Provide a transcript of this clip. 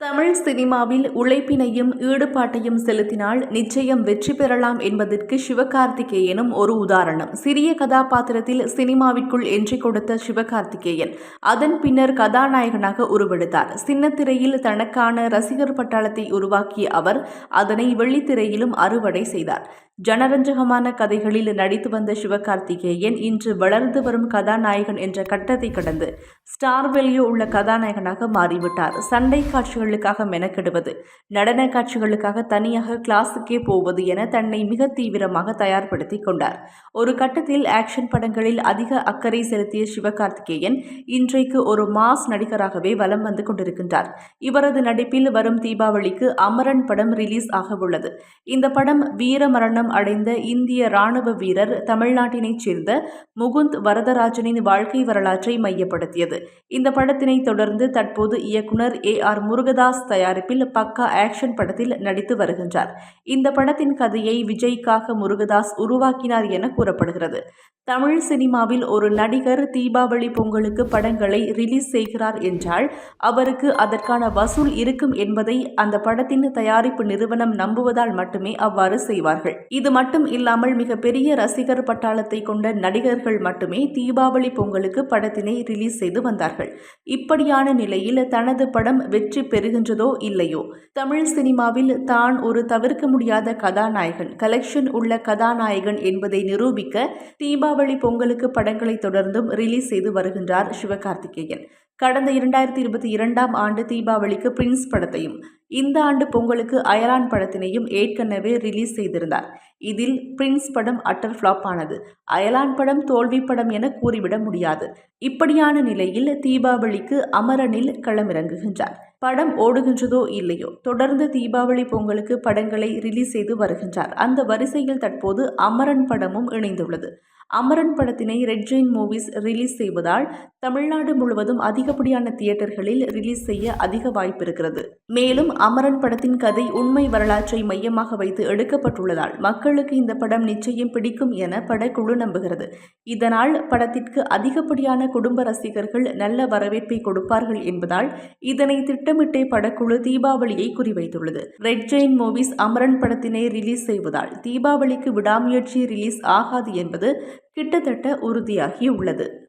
தமிழ் சினிமாவில் உழைப்பினையும் ஈடுபாட்டையும் செலுத்தினால் நிச்சயம் வெற்றி பெறலாம் என்பதற்கு சிவகார்த்திகேயனும் ஒரு உதாரணம். சிறிய கதாபாத்திரத்தில் சினிமாவிற்குள் என்றி கொடுத்த சிவகார்த்திகேயன் அதன் பின்னர் கதாநாயகனாக உருவெடுத்தார். சின்னத்திரையில் தனக்கான ரசிகர் பட்டாளத்தை உருவாக்கிய அவர் அதனை வெள்ளித்திரையிலும் அறுவடை செய்தார். ஜனரஞ்சகமான கதைகளில் நடித்து வந்த சிவகார்த்திகேயன் இன்று வளர்ந்து வரும் கதாநாயகன் என்ற கட்டத்தை கடந்து ஸ்டார் வெளியே உள்ள கதாநாயகனாக மாறிவிட்டார். சண்டை காட்சிகளுக்காக மெனக்கெடுவது நடன காட்சிகளுக்காக தனியாக கிளாஸுக்கே போவது என தன்னை மிக தீவிரமாக தயார்படுத்திக் கொண்டார். ஒரு கட்டத்தில் ஆக்ஷன் படங்களில் அதிக அக்கறை செலுத்திய சிவகார்த்திகேயன் இன்றைக்கு ஒரு மாஸ் நடிகராகவே வலம் வந்து கொண்டிருக்கின்றார். இவரது நடிப்பில் வரும் தீபாவளிக்கு அமரன் படம் ரிலீஸ் ஆக உள்ளது இந்த படம் வீரமரணம் அடைந்த இந்திய ராணுவ வீரர் தமிழ்நாட்டினைச் சேர்ந்த முகுந்த் வரதராஜனின் வாழ்க்கை வரலாற்றை மையப்படுத்தியது. இந்த படத்தினை தொடர்ந்து தற்போது இயக்குனர் ஏ ஆர் முருகதாஸ் தயாரிப்பில் பக்கா ஆக்ஷன் படத்தில் நடித்து வருகின்றார். இந்த படத்தின் கதையை விஜய்க்காக முருகதாஸ் உருவாக்கினார் என கூறப்படுகிறது. தமிழ் சினிமாவில் ஒரு நடிகர் தீபாவளி பொங்கலுக்கு படங்களை ரிலீஸ் செய்கிறார் என்றால் அவருக்கு அதற்கான வசூல் இருக்கும் என்பதை அந்த படத்தின் தயாரிப்பு நிறுவனம் நம்புவதால் மட்டுமே அவ்வாறு செய்வார்கள். இது மட்டும் இல்லாமல் மிகப்பெரிய ரசிகர் பட்டாளத்தை கொண்ட நடிகர்கள் மட்டுமே தீபாவளி பொங்கலுக்கு படத்தினை ரிலீஸ் செய்து வந்தார்கள். இப்படியான நிலையில் தனது படம் வெற்றி பெறுகின்றதோ இல்லையோ? தமிழ் சினிமாவில் தான் ஒரு தவிர்க்க முடியாத கதாநாயகன் கலெக்ஷன் உள்ள கதாநாயகன் என்பதை நிரூபிக்க தீபாவளி பொங்கலுக்கு படங்களை தொடர்ந்தும் ரிலீஸ் செய்து வருகின்றார் சிவகார்த்திகேயன். கடந்த இரண்டாயிரத்தி இருபத்தி இரண்டாம் ஆண்டு தீபாவளிக்கு பிரின்ஸ் படத்தையும் இந்த ஆண்டு பொங்கலுக்கு அயலான் படத்தினையும் ஏற்கனவே ரிலீஸ் செய்திருந்தார். இதில் பிரின்ஸ் படம் அட்டர் ஃப்ளாப் ஆனது. அயலான் படம் தோல்வி படம் என கூறிவிட முடியாது. இப்படியான நிலையில் தீபாவளிக்கு அமரனில் களமிறங்குகின்றார். படம் ஓடுகின்றதோ இல்லையோ தொடர்ந்து தீபாவளி பொங்கலுக்கு படங்களை ரிலீஸ் செய்து வருகின்றார். அந்த வரிசையில் தற்போது அமரன் படமும் இணைந்துள்ளது. அமரன் படத்தினை ரெட் ஜெயின் மூவிஸ் ரிலீஸ் செய்வதால் தமிழ்நாடு முழுவதும் அதிகப்படியான தியேட்டர்களில் ரிலீஸ் செய்ய அதிக வாய்ப்பு இருக்கிறது மேலும் அமரன் படத்தின் கதை உண்மை வரலாற்றை மையமாக வைத்து எடுக்கப்பட்டுள்ளதால் மக்களுக்கு இந்த படம் நிச்சயம் பிடிக்கும் என படக்குழு நம்புகிறது. இதனால் படத்திற்கு அதிகப்படியான குடும்ப ரசிகர்கள் நல்ல வரவேற்பை கொடுப்பார்கள் என்பதால் இதனை திட்டமிட்டே படக்குழு தீபாவளியை குறிவைத்துள்ளது. ரெட் ஜெயின் மூவிஸ் அமரன் படத்தினை ரிலீஸ் செய்வதால் தீபாவளிக்கு விடாமுயற்சி ரிலீஸ் ஆகாது என்பது கிட்டத்தட்ட உறுதியாகி உள்ளது